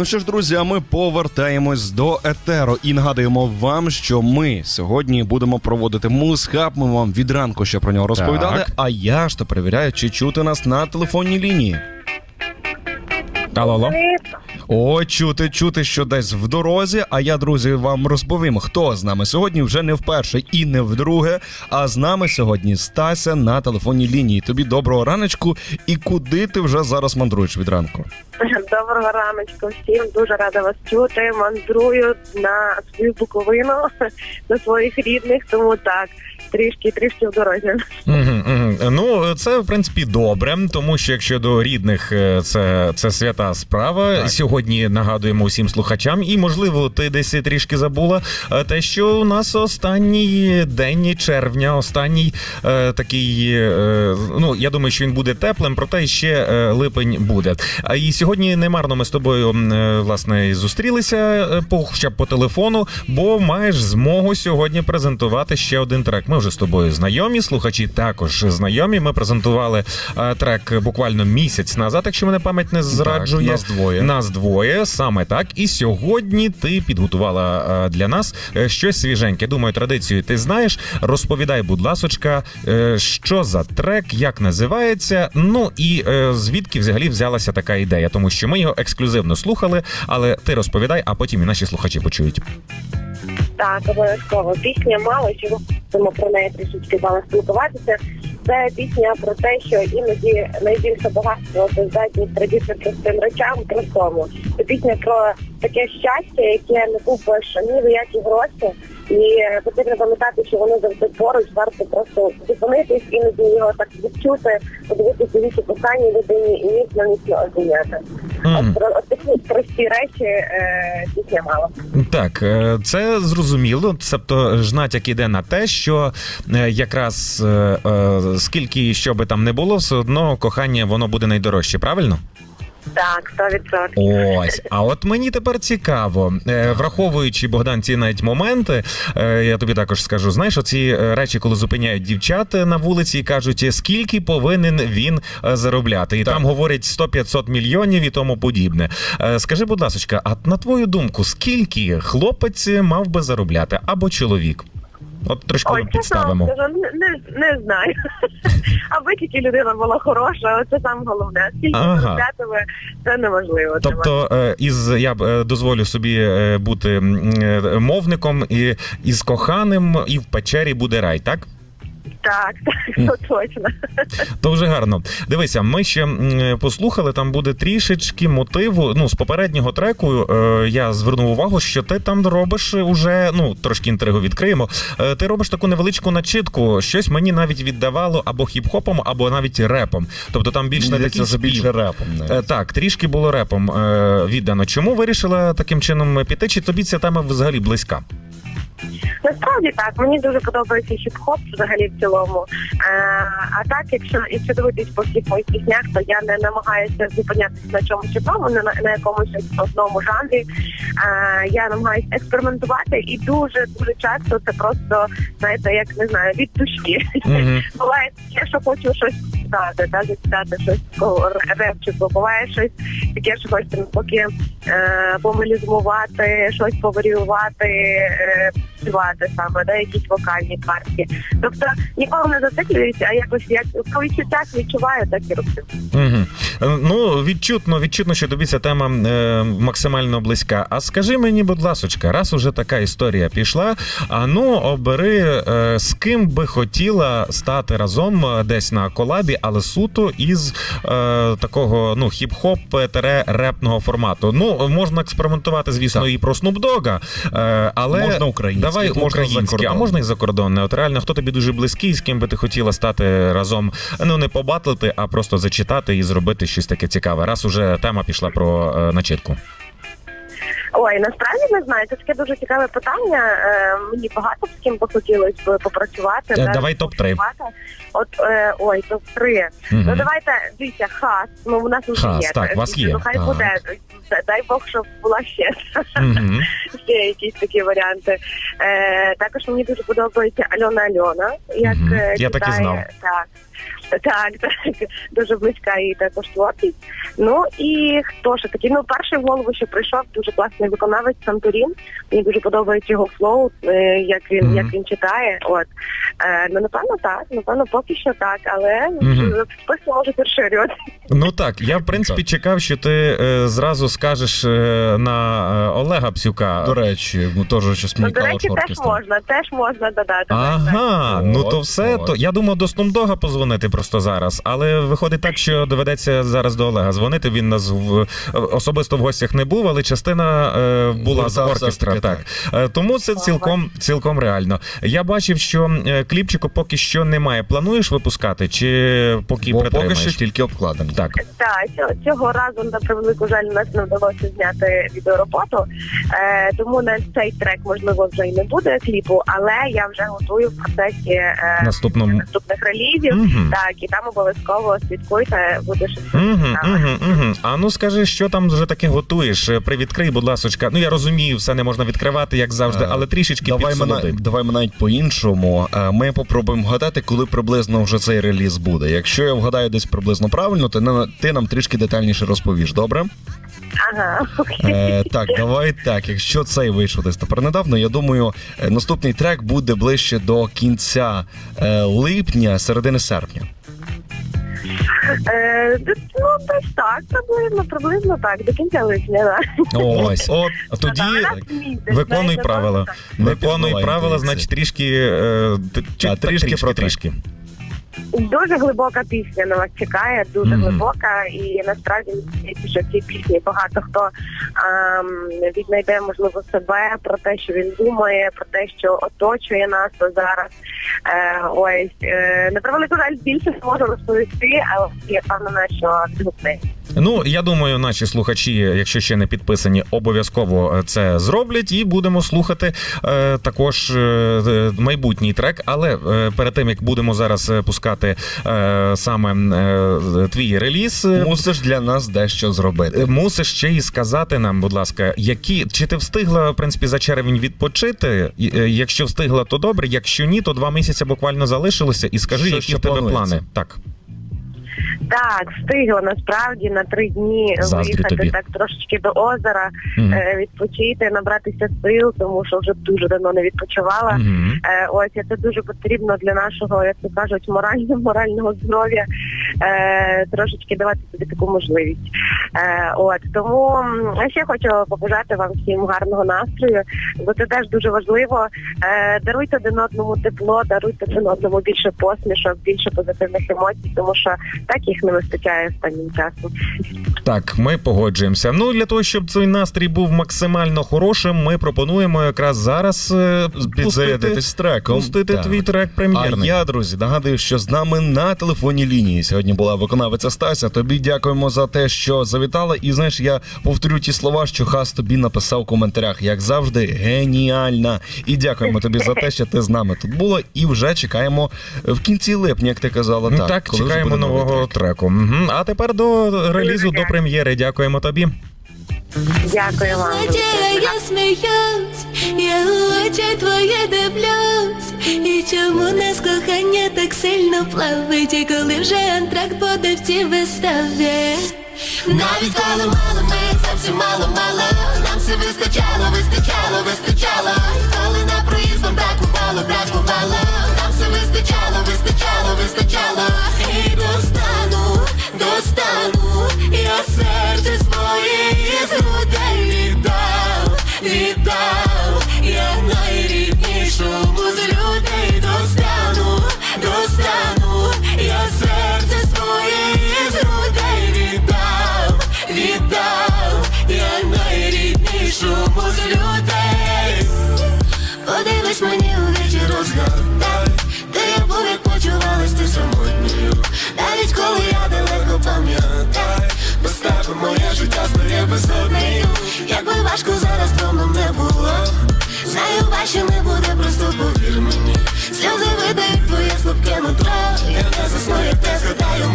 Ну що ж, друзі, а ми повертаємось до етеру і нагадуємо вам, що ми сьогодні будемо проводити музхаб. Ми вам від ранку ще про нього розповідали. Так. А я ж то перевіряю, чи чути нас на телефонній лінії. Алло, алло. О, чути, чути, що десь в дорозі. А я, друзі, вам розповім, хто з нами сьогодні вже не вперше і не вдруге. А з нами сьогодні Стася на телефонній лінії. Тобі доброго раночку. І куди ти вже зараз мандруєш від ранку? Доброго раночку всім. Дуже рада вас чути. Мандрую на свою буковину до своїх рідних, тому так трішки трішки в дорозі. Угу, угу. Ну, це в принципі добре, тому що якщо до рідних е, це, це свята справа. Так. Сьогодні нагадуємо усім слухачам, і можливо, ти десь і трішки забула е, те, що у нас останній день червня, останній е, такий. Е, ну я думаю, що він буде теплим, проте ще е, липень буде. А і сьогодні немарно ми з тобою м, е, власне і зустрілися е, по хоча б по телефону, бо маєш змогу сьогодні презентувати ще один трек. Ми вже з тобою знайомі. Слухачі також знайомі. Ми презентували е, трек буквально місяць назад, якщо мене пам'ять не зраджує. нас двоє. Нас двоє, саме так. І сьогодні ти підготувала е, для нас е, щось свіженьке. Думаю, традицію ти знаєш. Розповідай, будь ласочка, е, що за трек, як називається. Ну і е, звідки взагалі взялася така ідея, тому що ми його ексклюзивно слухали, але ти розповідай, а потім і наші слухачі почують. Так, обов'язково. Пісня мало чого тому про неї трішечки мала спілкуватися. Це пісня про те, що іноді найбільше багатство це здатність радіти простим речам простому. Це пісня про таке щастя, яке не купиш ні за які гроші. І потрібно пам'ятати, що воно завжди поруч, варто просто зупинитись, іноді його так відчути, подивитися вічі коханій людині і міцно міцно обійняти. От про такі прості речі е, мало. мала. Так, е, це зрозуміло. Тобто ж натяк іде на те, що е, якраз е, скільки що би там не було, все одно кохання воно буде найдорожче, правильно? Так, 100%. Ось, а от мені тепер цікаво, е, враховуючи Богдан ці навіть моменти, е, я тобі також скажу: знаєш, оці е, речі, коли зупиняють дівчат на вулиці і кажуть, скільки повинен він е, заробляти, і Так. там говорять 100-500 мільйонів і тому подібне. Е, Скажи, будь ласка, а на твою думку, скільки хлопець мав би заробляти або чоловік? От трошки Ой, підставимо. вам скажу, не, не, знаю. Аби тільки людина була хороша, це саме головне. Скільки Ага. заробляти це неможливо. Тобто, е, із я б е, дозволю собі е, бути мовником і із коханим, і в печері буде рай, так? Так, так, ну точно. То вже гарно. Дивися, ми ще послухали. Там буде трішечки мотиву. Ну, з попереднього треку е, я звернув увагу, що ти там робиш уже. Ну трошки інтригу відкриємо. Е, ти робиш таку невеличку начитку. Щось мені навіть віддавало або хіп-хопом, або навіть репом. Тобто там більш Мені не такий спів. більше репом. навіть. Е, Так, трішки було репом віддано. Чому вирішила таким чином піти? Чи тобі ця тема взагалі близька? Насправді так, мені дуже подобається хіп-хоп взагалі в цілому. Е, а так, якщо якщо дивитись по всіх моїх піснях, то я не намагаюся зупинятися на чомусь одному, не на, на якомусь одному жанрі. Е, я намагаюся експериментувати і дуже дуже часто це просто знаєте, як не знаю, від душі. Мгм. Буває таке, що хочу щось читати, да, зачитати щось репчику. Буває щось таке, що хочеться навпаки е, помелізмувати, щось поваріювати, е, співати саме, да, якісь вокальні партії. Тобто ніколи не зациклююся, а якось як по відчуттях відчуваю, так і роблю. Угу. Ну, відчутно, відчутно, що тобі ця тема е, максимально близька. А скажи мені, будь ласочка, раз уже така історія пішла, а ну обери, е, з ким би хотіла стати разом е, десь на колабі, але суто із е, такого ну хіп-хоп тере репного формату. Ну можна експериментувати, звісно, Так. і про Dogg, е, але Можна український, давай можна український, а можна і закордонне. От реально, хто тобі дуже близький, з ким би ти хотіла стати разом, ну не побатлити, а просто зачитати і зробити щось таке цікаве. Раз уже тема пішла про е, начитку. Ой, насправді не знаю. Це таке дуже цікаве питання. Е, мені багато з ким би хотілося б попрацювати. Е, да, давай топ-3. От е, ой, топ 3 Мгм. Ну давайте дивіться, хас. Ну у нас вже Хас, є. так, вас є, Ну хай так. буде. Дай Бог, щоб була ще, Мгм. ще якісь такі варіанти. Е, також мені дуже подобається Альона Альона. Як е, Я так і знав. Так. Так, так, дуже близька і також творчість. Ну і хто ж такий? Ну, перший в голову, що прийшов, дуже класний виконавець Санторін. Мені дуже подобається його флоу, е, як він Мгм. як він читає. От е, ну напевно так, напевно, поки що так, але Мгм. список може розширювати. Ну так, я в принципі чекав, що ти е, зразу скажеш е, на е, Олега Псюка. До речі, ну теж щось Ну, мені до речі, теж можна, теж можна додати. Ага, так. ну От, то все. от. То я думав до Снумдога позвонити просто зараз, але виходить так, що доведеться зараз до Олега дзвонити. Він нас в особисто в гостях не був, але частина е, була з Ну, так, оркестра. Так Е, тому це цілком цілком реально. Я бачив, що е, кліпчику поки що немає. Плануєш випускати, чи поки Бо поки що тільки обкладинки. Так. Так, цього, разу на превелику жаль нас не вдалося зняти відеороботу, е, тому на цей трек можливо вже й не буде кліпу, але я вже готую в процесі е, Наступному. наступних релізів. Мгм. Так, і там обов'язково слідкуйте, буде щось Угу, угу, угу. А ну скажи, що там вже таке готуєш? Е, Привідкрий, будь ласочка. Ну я розумію, все не можна відкривати, як завжди, Е, але трішечки Давай ми, давай ми навіть по-іншому. Е, Ми попробуємо вгадати, коли приблизно вже цей реліз буде. Якщо я вгадаю десь приблизно правильно, то на- ти нам трішки детальніше розповіш, добре? Ага, окей. Е, так, давай так. Якщо цей вийшов десь тепер недавно, я думаю, е, наступний трек буде ближче до кінця е, липня, середини серпня. Е, ну, десь так, приблизно, приблизно так, до кінця липня, да. Ось. От, А Тоді Так, виконуй правила. Виконуй правила, значить трішки е, т- чи- Та, так, трішки трішки, про трішки. Дуже глибока пісня на вас чекає, дуже Мгм. глибока, і насправді що в цій пісні багато хто ем, віднайде можливо себе про те, що він думає, про те, що оточує нас зараз. Е, ось е, на превелику жаль, більше зможу розповісти, але я впевнена, що згубне. Ну я думаю, наші слухачі, якщо ще не підписані, обов'язково е, це зроблять, і будемо слухати е, також е, е, майбутній трек. Але е, перед тим як будемо зараз е, пускати е, саме е, твій реліз. Мусиш для нас дещо зробити. Мусиш ще й сказати нам, будь ласка, які чи ти встигла в принципі за червень відпочити? Е, Якщо встигла, то добре. Якщо ні, то два місяці буквально залишилося. І скажи, Що які в тебе планується? плани? Так. Так, встигла насправді на три дні виїхати тобі. так трошечки до озера, Мгм. е, відпочити, набратися сил, тому що вже дуже давно не відпочивала. Мгм. Е, ось і це дуже потрібно для нашого, як то кажуть, морального морального здоров'я. Е, трошечки давати собі таку можливість. Е, от тому м, а ще хочу побажати вам всім гарного настрою, бо це теж дуже важливо. Е, даруйте один одному тепло, даруйте один одному більше посмішок, більше позитивних емоцій, тому що так їх не вистачає останнім часом. Так, ми погоджуємося. Ну для того, щоб цей настрій був максимально хорошим, ми пропонуємо якраз зараз е, Підзарядитись треком. пустити Так. твій трек А я, друзі, нагадую, що з нами на телефонній лінії сьогодні була виконавиця Стася. Тобі дякуємо за те, що завітала. І знаєш, я повторю ті слова, що Хас тобі написав в коментарях. Як завжди, геніальна. І дякуємо тобі за те, що ти з нами тут була. І вже чекаємо в кінці липня, як ти казала. Ну, Так, так, коли чекаємо нового трек. Треку. Мгм. А тепер до релізу, до прем'єри. Дякуємо тобі. Дякую вам. Надія, я сміюсь, я у очі твоє дивлюсь, і чому нас кохання так сильно плавить, і коли вже антракт буде в цій виставі. Навіть коли мало ми зовсім мало мало Нам все вистачало, вистачало, вистачало І коли на проїздом бракувало, бракувало Нам все вистачало, вистачало, вистачало І достану, достану Я серце своє із грудей віддав, віддав Я найріднішому з людей достану, достану. Я серце своє із грудей віддав, віддав Я найріднішому з людей. Подивись мені у вічі розгадай Де я був, як почувалась ти самотньою. Навіть коли пам'ятай Без тебе моє життя стає безоднею Якби важко зараз вдома не було Знаю, важче не буде, просто повір мені. Сльози видають твоє слабке нутро Я не засну, як те згадаю,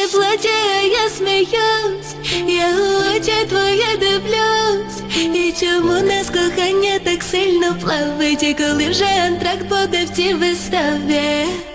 серце плаче, я сміюсь, я очі твоє дивлюсь. І чому нас кохання так сильно плавить, і коли вже антракт буде в цій виставі?